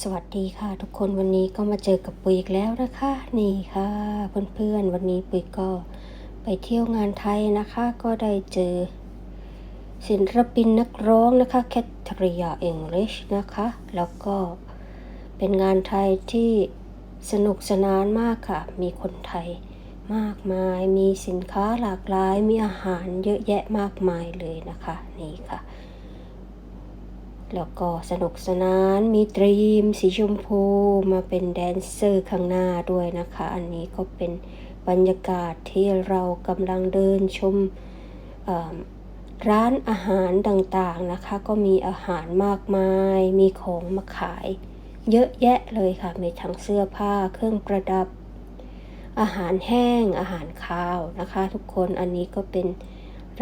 สวัสดีค่ะ ทุกคนวันนี้ก็มาเจอกับปุ๋ยอีกแล้วนะคะ นี่ค่ะเพื่อนๆวันนี้ปุ๋ยก็ไปเที่ยวงานไทยนะคะ ก็ได้เจอ ศิลปินนักร้องนะคะแคทริยาเองลิชนะคะ แล้วก็เป็นงานไทยที่สนุกสนานมากค่ะ มีคนไทยมากมาย มีสินค้าหลากหลาย มีอาหารเยอะแยะมากมายเลยนะคะ นี่ค่ะ แล้วก็สนุกสนานมีตรีมสีชมพูมาเป็นแดนเซอร์ข้างหน้าด้วยนะคะ อันนี้ก็เป็นบรรยากาศที่เรากำลังเดินชมร้านอาหารต่างๆนะคะ ก็มีอาหารมากมาย มีของมาขาย เยอะแยะเลยค่ะ มีทั้งเสื้อผ้าเครื่องประดับ อาหารแห้งอาหารคาวนะคะ ทุกคนอันนี้ก็เป็น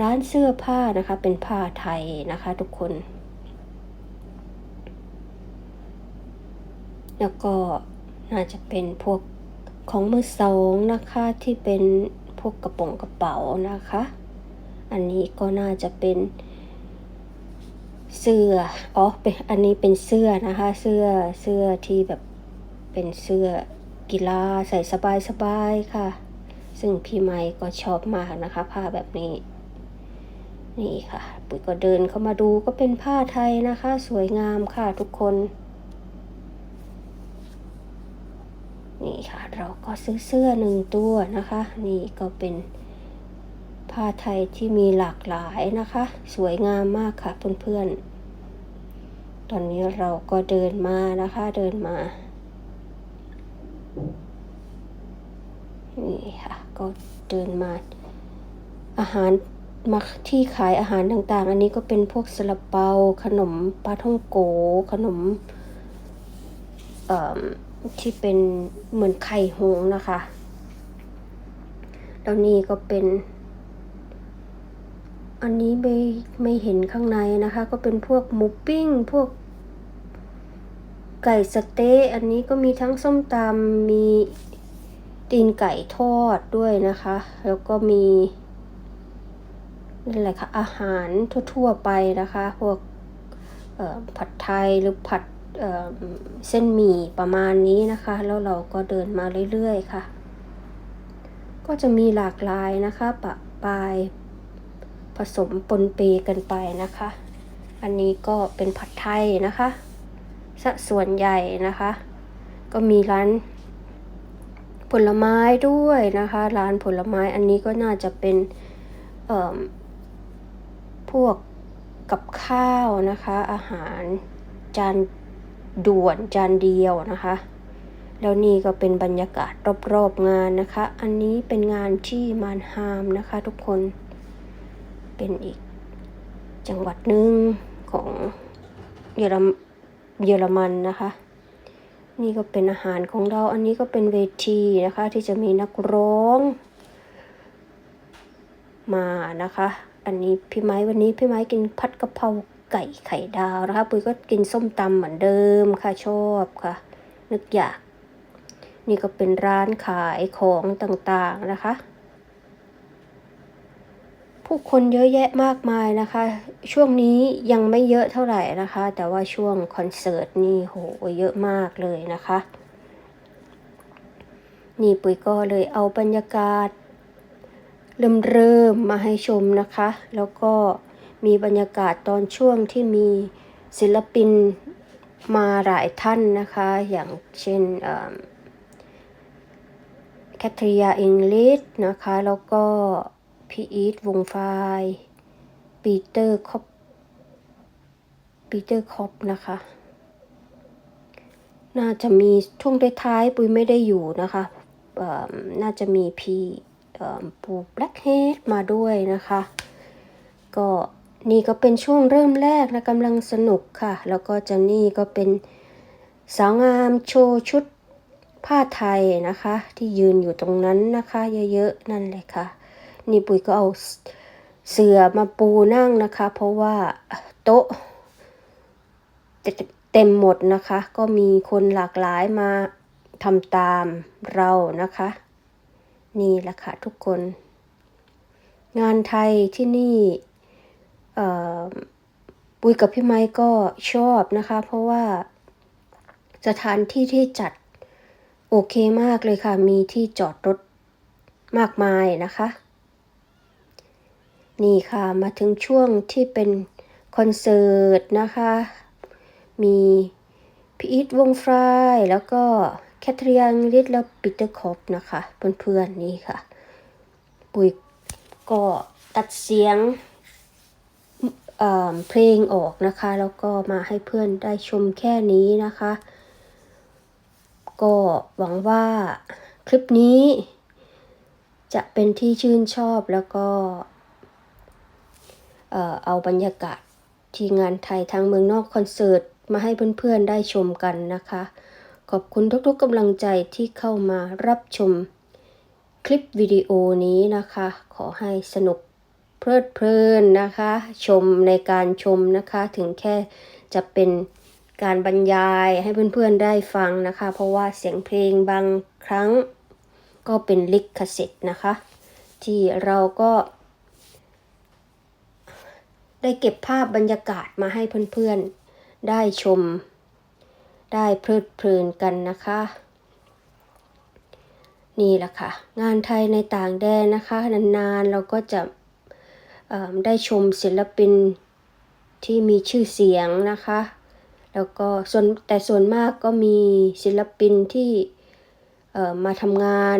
ร้านเสื้อผ้านะคะเป็นผ้าไทยนะคะ ทุกคน แล้วก็น่าจะเป็นพวกของมือสองนะคะที่เป็นพวกกระป๋องกระเป๋านะคะ อันนี้ก็น่าจะเป็นเสื้อ อ๋อ เป็น อันนี้เป็นเสื้อนะคะ เสื้อ เสื้อที่แบบเป็นเสื้อกีฬาใส่สบายๆค่ะ ซึ่งพี่ไม้ก็ชอบมากนะคะ ผ้าแบบนี้ นี่ค่ะ ปุ๋ยก็เดินเข้ามาดูก็เป็นผ้าไทยนะคะ สวยงามค่ะทุกคน นี่ค่ะ เราก็ซื้อเสื้อหนึ่งตัวนะคะ นี่ก็เป็นผ้าไทยที่มีหลากหลายนะคะ สวยงามมากค่ะเพื่อนๆ ตอนนี้เราก็เดินมานะคะเดินมา นี่ค่ะ ก็เดินมา อาหารมาที่ขายอาหารต่างๆ อันนี้ก็เป็นพวกซาลาเปา ขนมปลาท่องโก ขนมเอ่อ ที่เป็นเหมือนไข่หงนะคะแล้วนี่ก็เป็น อันนี้ไม่ไม่เห็นข้างในนะคะ ก็เป็นพวกหมูปิ้ง พวก ไก่สเต๊ะอันนี้ก็มีทั้งส้มตำมีตีนไก่ทอดด้วยนะคะ แล้วก็มีนั่นแหละค่ะอาหารทั่ว ๆ ไปนะคะ พวกผัดไทยหรือผัด เส้นหมี่ประมาณนี้นะคะ แล้วเราก็เดินมาเรื่อยๆค่ะ ก็จะมีหลากหลายนะคะปะปลายผสมปนเปกันไปนะคะ อันนี้ก็เป็นผัดไทยนะคะสส่วนใหญ่นะคะ ก็มีร้านผลไม้ด้วยนะคะ ร้านผลไม้อันนี้ก็น่าจะเป็นพวกกับข้าวนะคะ อาหารจาน ด่วนจานเดียวนะคะ แล้วนี่ก็เป็นบรรยากาศรอบๆงานนะคะ อันนี้เป็นงานที่มานฮามนะคะทุกคน เป็นอีกจังหวัดหนึ่งของเยอรมเยอรมันนะคะ นี่ก็เป็นอาหารของเรา อันนี้ก็เป็นเวทีนะคะ ที่จะมีนักร้อง มานะคะ อันนี้พี่ไม้วันนี้พี่ไม้กินพัดกะเพรา ไก่ไข่ดาวนะคะปุ้ยก็กินส้มตำเหมือนเดิมค่ะชอบค่ะ นึกอยาก นี่ก็เป็นร้านขายของต่างๆนะคะ ผู้คนเยอะแยะมากมายนะคะ ช่วงนี้ยังไม่เยอะเท่าไหร่นะคะ แต่ว่าช่วงคอนเสิร์ตนี่โหเยอะมากเลยนะคะ นี่ปุ้ยก็เลยเอาบรรยากาศเริ่มเริ่มมาให้ชมนะคะ แล้วก็ มีบรรยากาศตอนช่วงที่มีศิลปินมาหลายท่านนะคะ อย่างเช่นแคทริยาอิงลิสนะคะ แล้วก็พีอีทวงไฟปีเตอร์คอปปีเตอร์คอปนะคะ น่าจะมีช่วงท้ายๆปุ้ยไม่ได้อยู่นะคะ น่าจะมีพี่ปูแบล็กเฮดมาด้วยนะคะ ก็ นี่ก็เป็นช่วงเริ่มแรกนะกำลังสนุกค่ะ แล้วก็จะนี่ก็เป็นสาวงามโชว์ชุดผ้าไทยนะคะ ที่ยืนอยู่ตรงนั้นนะคะ เยอะๆนั่นเลยค่ะ นี่ปุ๋ยก็เอาเสื่อมาปูนั่งนะคะ เพราะว่าโต๊ะเต็มหมดนะคะ ก็มีคนหลากหลายมาทำตามเรานะคะ นี่แหละค่ะทุกคน งานไทยที่นี่ ปุยกับพี่ไม้ก็ชอบนะคะ เพราะว่าสถานที่ที่จัดโอเคมากเลยค่ะ มีที่จอดรถมากมายนะคะ นี่ค่ะมาถึงช่วงที่เป็นคอนเสิร์ตนะคะ มีพีอีทวงฟรายแล้วก็แคทเรียนลิดและปีเตอร์คอปนะคะเพื่อนๆนี่ค่ะ ปุ๋ยก็ตัดเสียง เเพลงออกนะคะ แล้วก็มาให้เพื่อนได้ชมแค่นี้นะคะ ก็หวังว่าคลิปนี้ จะเป็นที่ชื่นชอบแล้วก็เอ่อเอาบรรยากาศที่งานไทยทางเมืองนอกคอนเสิร์ตมาให้เพื่อนๆได้ชมกันนะคะ ขอบคุณทุกๆกำลังใจที่เข้ามารับชมคลิปวิดีโอนี้นะคะ ขอให้สนุก เพลิดเพลินนะคะ ชมในการชมนะคะ ถึงแค่จะเป็นการบรรยายให้เพื่อนๆได้ฟังนะคะ เพราะว่าเสียงเพลงบางครั้งก็เป็นลิขสิทธิ์นะคะ ที่เราก็ได้เก็บภาพบรรยากาศมาให้เพื่อนๆได้ชม ได้เพลิดเพลินกันนะคะ นี่แหละค่ะ งานไทยในต่างแดนนะคะ นานๆเราก็จะ ได้ชมศิลปินที่มีชื่อเสียงนะคะ แล้วก็ส่วนแต่ส่วนมากก็มีศิลปินที่มาทำงาน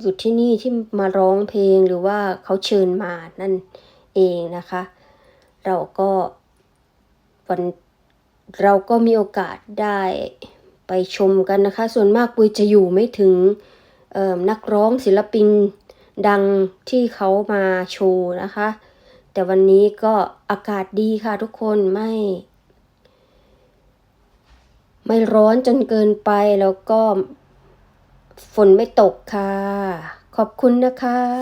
อยู่ที่นี่ที่มาร้องเพลงหรือว่าเขาเชิญมานั่นเองนะคะ เราก็วันเราก็มีโอกาสได้ไปชมกันนะคะ ส่วนมากปุยจะอยู่ไม่ถึงนักร้องศิลปิน ดังที่เขามาโชว์นะคะ แต่วันนี้ก็อากาศดีค่ะทุกคนไม่ ไม่ร้อนจนเกินไปแล้วก็ฝนไม่ตกค่ะ ขอบคุณนะคะ